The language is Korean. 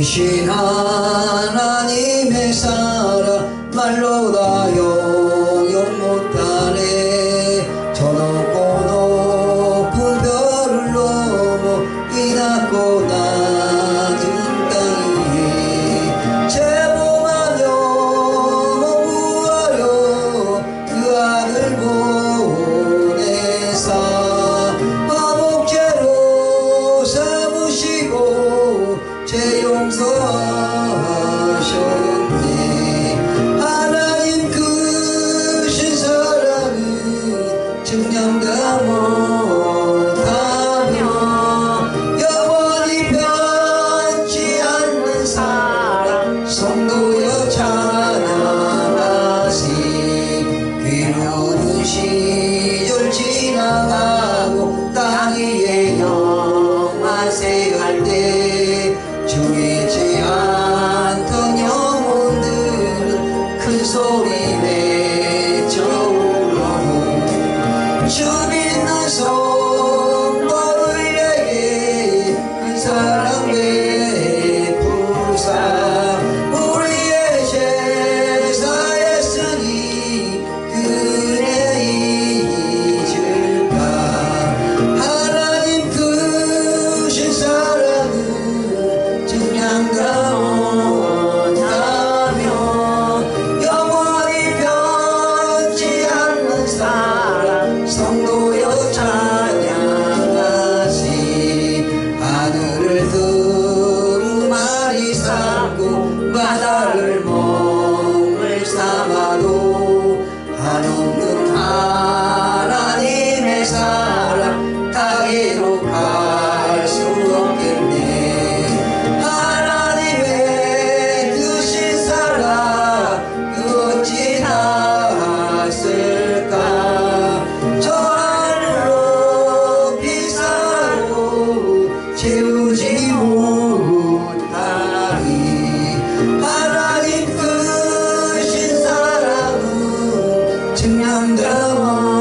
크신 하나님의 사랑 말로 다 용용 못하네. 저 높고 높은 별을 넘어 이 낮고 낮은 땅 위에 제보만 영구하여 그 아들 보 사랑 성도 바다를 몸을 삼아도 한없는 하나님의 사랑 다 기록할 수 없겠네. 하나님의 크신 사랑 그 어찌 다 怎样的我